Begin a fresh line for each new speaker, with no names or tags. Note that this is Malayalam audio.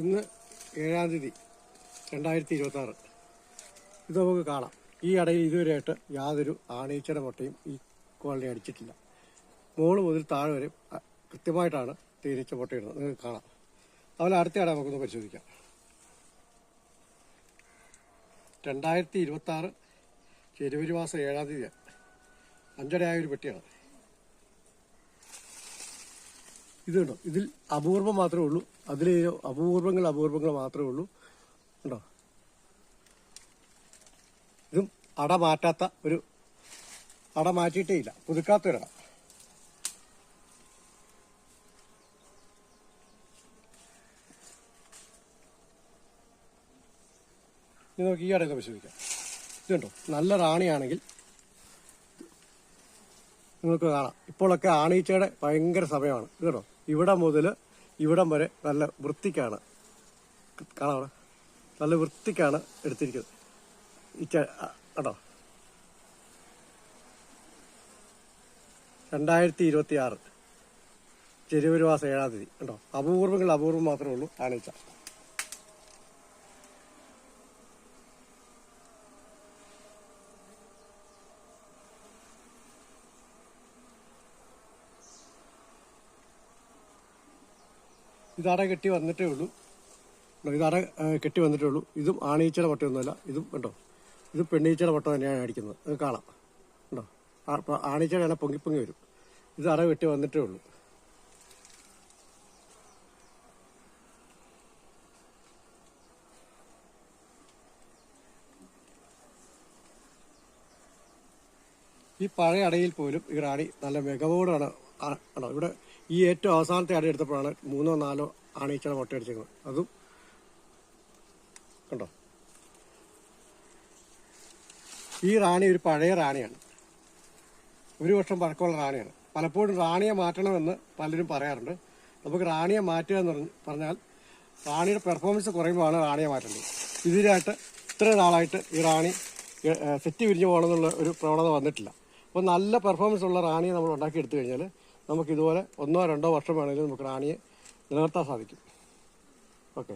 ഇന്ന് ഏഴാം തീയതി രണ്ടായിരത്തി ഇരുപത്തി ആറ് ഇത് നമുക്ക് കാണാം. ഈ അടയിൽ ഇതുവരെയായിട്ട് യാതൊരു ആണീച്ചയുടെ മുട്ടയും ഈ കോളനി അടിച്ചിട്ടില്ല. മോൾ മുതൽ താഴെ വരെ കൃത്യമായിട്ടാണ് തേനീച്ച മുട്ടയിടുന്നത്. നിങ്ങൾക്ക് കാണാം. അതുപോലെ അടുത്ത അട നമുക്കൊന്ന് പരിശോധിക്കാം. രണ്ടായിരത്തി ഇരുപത്തി ആറ് ജനുവരി മാസം ഏഴാം തീയതി അഞ്ചടയായ ഒരു പെട്ടിയാണ്. ഇത് കണ്ടോ? ഇതിൽ അപൂർവം മാത്രമേ ഉള്ളൂ. അതിൽ അപൂർവങ്ങൾ അപൂർവങ്ങൾ മാത്രമേ ഉള്ളൂ. ഉണ്ടോ ഇതും അട മാറ്റാത്ത ഒരു അട മാറ്റിയിട്ടേ ഇല്ല. പുതുക്കാത്ത ഒരട. ഇനി ഈ അടയൊക്കെ പരിശോധിക്കാം. ഇത് കണ്ടോ? നല്ല റാണിയാണെങ്കിൽ നിങ്ങൾക്ക് കാണാം. ഇപ്പോഴൊക്കെ ആണീച്ചയുടെ ഭയങ്കര സമയമാണ്. കേട്ടോ ഇവിടെ മുതൽ ഇവിടം വരെ നല്ല വൃത്തിക്കാണ്. കാണാം നല്ല വൃത്തിക്കാണ് എടുത്തിരിക്കുന്നത്. ഈ കേട്ടോ രണ്ടായിരത്തി ഇരുപത്തി ആറ് ജനുവരി മാസം ഏഴാം തീയതി. കേട്ടോ അപൂർവങ്ങൾ അപൂർവം മാത്രമേ ഉള്ളൂ ആണീച്ച. ഇതട കെട്ടി വന്നിട്ടേ ഉള്ളൂ. ഇതട കെട്ടി വന്നിട്ടേ ഉള്ളൂ. ഇതും ആണീച്ചയുടെ വട്ടയൊന്നുമല്ല ഇതും കണ്ടോ ഇത് പെണ്ണീച്ചയുടെ വട്ടം തന്നെയാണ് അടിക്കുന്നത്. അത് കാണാം. ഉണ്ടോ ആ- ആണീച്ചയുടെ ഇല പൊങ്ങി പൊങ്ങി വരും. ഇത് അട കെട്ടി വന്നിട്ടേ ഉള്ളൂ. ഈ പഴയ അടയിൽ പോലും ഈ റാണി നല്ല മികവോടാണ്. ഇവിടെ ഈ ഏറ്റവും അവസാനത്തെ അട എടുത്തപ്പോഴാണ് മൂന്നോ നാലോ ആണീച്ചയുടെ മുട്ട അടിച്ചേക്കുന്നത്. അതും കണ്ടോ? ഈ റാണി ഒരു പഴയ റാണിയാണ്. ഒരു വർഷം പഴക്കമുള്ള റാണിയാണ്. പലപ്പോഴും റാണിയെ മാറ്റണമെന്ന് പലരും പറയാറുണ്ട്. നമുക്ക് റാണിയെ മാറ്റുക എന്ന് പറഞ്ഞ് പറഞ്ഞാൽ റാണിയുടെ പെർഫോമൻസ് കുറയുമ്പോഴാണ് റാണിയെ മാറ്റേണ്ടത്. ഇതിനായിട്ട് ഇത്ര നാളായിട്ട് ഈ റാണി സെറ്റ് വിരിഞ്ഞു പോകണമെന്നുള്ള ഒരു പ്രവണത വന്നിട്ടില്ല. അപ്പോൾ നല്ല പെർഫോമൻസ് ഉള്ള റാണിയെ നമ്മൾ ഉണ്ടാക്കി എടുത്തു കഴിഞ്ഞാൽ നമുക്ക് ഇതുപോലെ ഒന്നോ രണ്ടോ വർഷം വേണമെങ്കിലും നമുക്ക് റാണിയെ നിലനിർത്താൻ സാധിക്കും. ഓക്കെ.